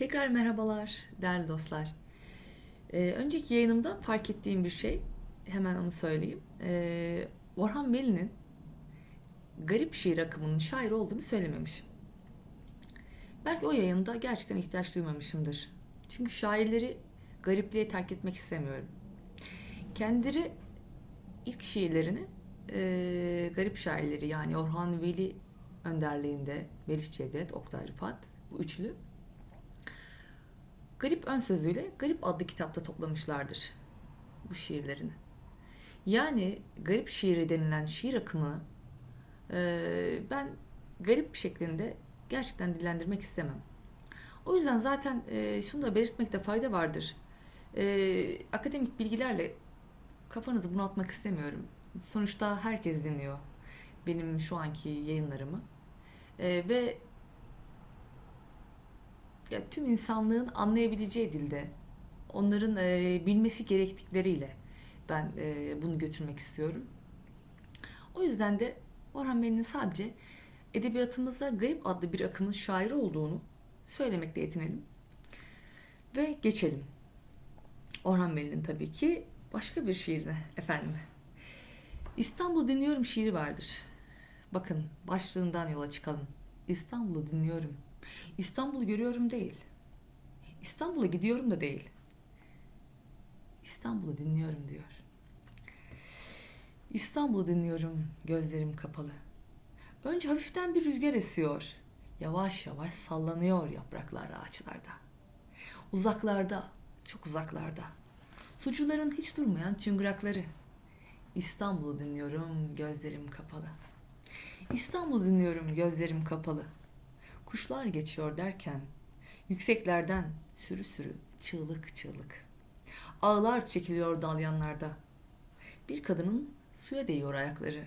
Tekrar merhabalar değerli dostlar. Ee, önceki yayınımda fark ettiğim bir şey, hemen onu söyleyeyim. Ee, Orhan Veli'nin garip şiir akımının şair olduğunu söylememişim. Belki o yayında gerçekten ihtiyaç duymamışımdır. Çünkü şairleri garipliğe terk etmek istemiyorum. Kendileri ilk şiirlerini e, garip şairleri yani Orhan Veli önderliğinde Melih Cevdet, Oktay Rıfat bu üçlü Garip ön sözüyle Garip adlı kitapta toplamışlardır bu şiirlerini. Yani garip şiiri denilen şiir akımı e, ben garip şeklinde gerçekten dillendirmek istemem. O yüzden zaten e, şunu da belirtmekte fayda vardır. E, akademik bilgilerle kafanızı bunaltmak istemiyorum. Sonuçta herkes dinliyor benim şu anki yayınlarımı. E, ve ya tüm insanlığın anlayabileceği dilde, onların e, bilmesi gerektikleriyle ben e, bunu götürmek istiyorum. O yüzden de Orhan Veli'nin sadece edebiyatımızda Garip adlı bir akımın şairi olduğunu söylemekle yetinelim. Ve geçelim. Orhan Veli'nin tabii ki başka bir şiirine efendim. İstanbul dinliyorum şiiri vardır. Bakın başlığından yola çıkalım. İstanbul'u dinliyorum. İstanbul'u görüyorum değil. İstanbul'a gidiyorum da değil. İstanbul'u dinliyorum diyor. İstanbul'u dinliyorum gözlerim kapalı. Önce hafiften bir rüzgar esiyor. Yavaş yavaş sallanıyor yapraklar ağaçlarda. Uzaklarda, çok uzaklarda. Sucuların hiç durmayan çıngırakları. İstanbul'u dinliyorum gözlerim kapalı. İstanbul'u dinliyorum gözlerim kapalı. Kuşlar geçiyor derken yükseklerden sürü sürü çığlık çığlık. Ağlar çekiliyor dalyanlarda. Bir kadının suya değiyor ayakları.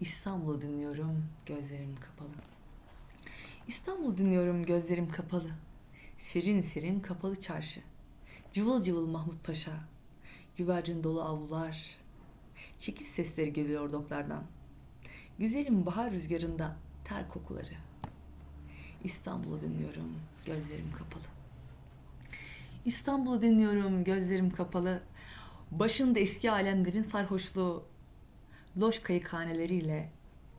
İstanbul'u dinliyorum gözlerim kapalı. İstanbul'u dinliyorum gözlerim kapalı. Serin serin kapalı çarşı. Cıvıl cıvıl Mahmut Paşa. Güvercin dolu avlular. Çekiç sesleri geliyor doklardan. Güzelim bahar rüzgarında ter kokuları. İstanbul'u dinliyorum, gözlerim kapalı. İstanbul'u dinliyorum, gözlerim kapalı. Başında eski alemlerin sarhoşluğu, loş kayıkhaneleriyle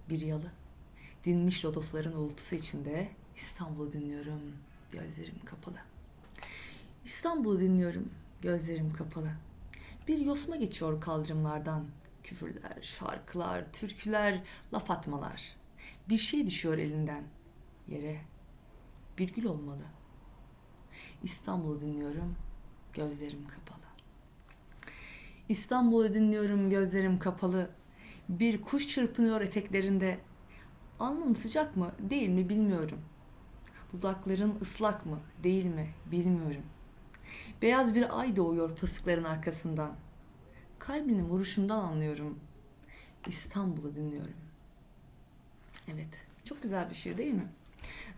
bir yalı. Dinmiş lodosların uğultusu içinde İstanbul'u dinliyorum, gözlerim kapalı. İstanbul'u dinliyorum, gözlerim kapalı. Bir yosma geçiyor kaldırımlardan. Küfürler, şarkılar, türküler, laf atmalar. Bir şey düşüyor elinden yere. Bir gül olmalı. İstanbul'u dinliyorum, gözlerim kapalı. İstanbul'u dinliyorum, gözlerim kapalı. Bir kuş çırpınıyor eteklerinde. Alnın sıcak mı, değil mi bilmiyorum. Dudakların ıslak mı, değil mi bilmiyorum. Beyaz bir ay doğuyor fıstıkların arkasından. Kalbinin vuruşundan anlıyorum. İstanbul'u dinliyorum. Evet, çok güzel bir şiir değil mi?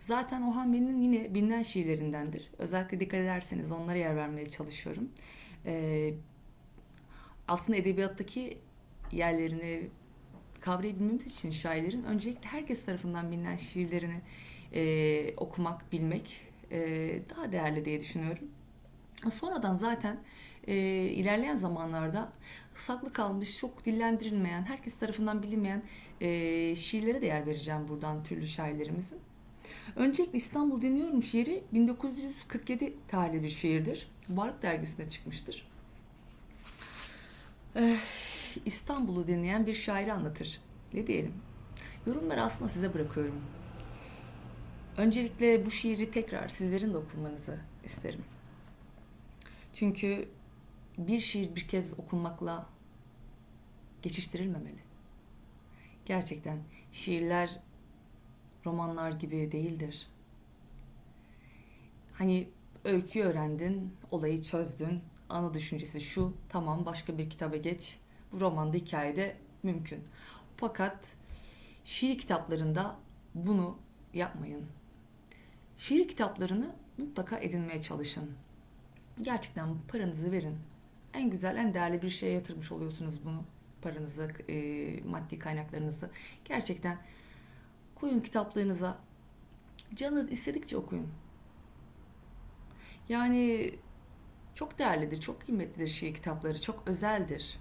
Zaten Orhan Veli'nin yine bilinen şiirlerindendir. Özellikle dikkat ederseniz onlara yer vermeye çalışıyorum. Ee, aslında edebiyattaki yerlerini kavrayabilmemiz için şairlerin öncelikle herkes tarafından bilinen şiirlerini e, okumak, bilmek e, daha değerli diye düşünüyorum. Sonradan zaten e, ilerleyen zamanlarda saklı kalmış, çok dillendirilmeyen, herkes tarafından bilinmeyen e, şiirlere de yer vereceğim buradan türlü şairlerimizin. Öncelikle İstanbul Dinliyorum şiiri 1947 tarihli bir şiirdir. Varlık dergisinde çıkmıştır. Ee, İstanbul'u dinleyen bir şairi anlatır. Ne diyelim? Yorumları aslında size bırakıyorum. Öncelikle bu şiiri tekrar sizlerin de okumanızı isterim. Çünkü bir şiir bir kez okunmakla geçiştirilmemeli. Gerçekten şiirler romanlar gibi değildir. Hani öyküyü öğrendin, olayı çözdün, ana düşüncesi şu, tamam başka bir kitaba geç. Bu romanda hikayede mümkün. Fakat şiir kitaplarında bunu yapmayın. Şiir kitaplarını mutlaka edinmeye çalışın. Gerçekten paranızı verin. En güzel, en değerli bir şeye yatırmış oluyorsunuz bunu. Paranızı, e, maddi kaynaklarınızı. Gerçekten Koyun kitaplarınıza. Canınız istedikçe okuyun. Yani çok değerlidir, çok kıymetlidir şiir kitapları, çok özeldir.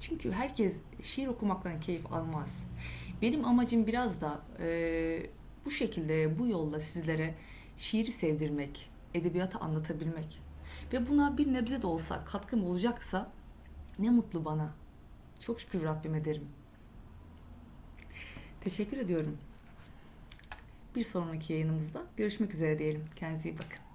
Çünkü herkes şiir okumaktan keyif almaz. Benim amacım biraz da e, bu şekilde, bu yolla sizlere şiiri sevdirmek, edebiyatı anlatabilmek. Ve buna bir nebze de olsa katkım olacaksa ne mutlu bana. Çok şükür Rabbime derim. Teşekkür ediyorum. Bir sonraki yayınımızda görüşmek üzere diyelim. Kendinize iyi bakın.